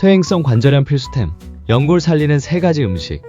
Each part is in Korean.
퇴행성 관절염 필수템, 연골 살리는 세 가지 음식.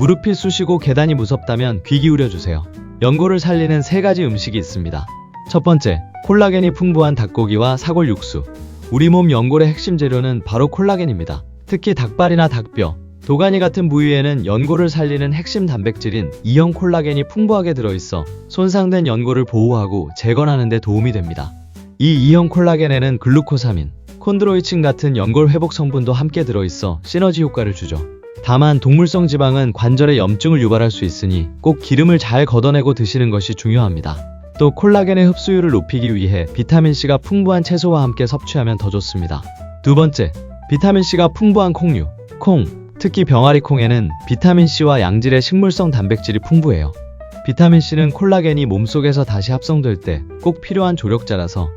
무릎이 쑤시고 계단이 무섭다면 귀 기울여 주세요. 연골을 살리는 세 가지 음식이 있습니다. 첫 번째, 콜라겐이 풍부한 닭고기와 사골 육수. 우리 몸 연골의 핵심 재료는 바로 콜라겐입니다. 특히 닭발이나 닭뼈, 도가니 같은 부위에는 연골을 살리는 핵심 단백질인 이형 콜라겐이 풍부하게 들어있어 손상된 연골을 보호하고 재건하는 데 도움이 됩니다. 이 이형 콜라겐에는 글루코사민, 콘드로이친 같은 연골 회복 성분도 함께 들어있어 시너지 효과를 주죠. 다만 동물성 지방은 관절에 염증을 유발할 수 있으니 꼭 기름을 잘 걷어내고 드시는 것이 중요합니다. 또 콜라겐의 흡수율을 높이기 위해 비타민C가 풍부한 채소와 함께 섭취하면 더 좋습니다. 두 번째, 비타민C가 풍부한 콩류, 콩, 특히 병아리 콩에는 비타민C와 양질의 식물성 단백질이 풍부해요. 비타민C는 콜라겐이 몸속에서 다시 합성될 때 꼭 필요한 조력자라서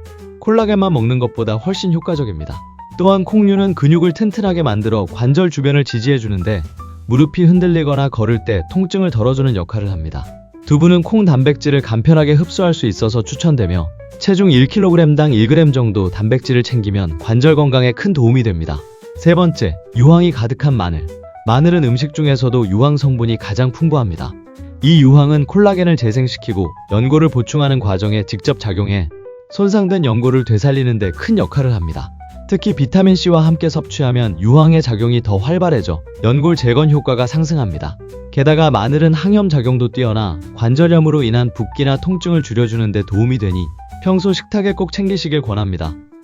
콜라겐만 먹는 것보다 훨씬 효과적입니다. 또한 콩류는 근육을 튼튼하게 만들어 관절 주변을 지지해주는데 무릎이 흔들리거나 걸을 때 통증을 덜어주는 역할을 합니다. 두부는 콩 단백질을 간편하게 흡수할 수 있어서 추천되며 체중 1kg당 1g 정도 단백질을 챙기면 관절 건강에 큰 도움이 됩니다. 세 번째, 유황이 가득한 마늘. 마늘은 음식 중에서도 유황 성분이 가장 풍부합니다. 이 유황은 콜라겐을 재생시키고 연골을 보충하는 과정에 직접 작용해 손상된 연골을 되살리는 데 큰 역할을 합니다. 특히 비타민C와 함께 섭취하면 유황의 작용이 더 활발해져 연골 재건 효과가 상승합니다. 게다가 마늘은 항염 작용도 뛰어나 관절염으로 인한 붓기나 통증을 줄여주는 데 도움이 되니 평소 식탁에 꼭 챙기시길 권합니다.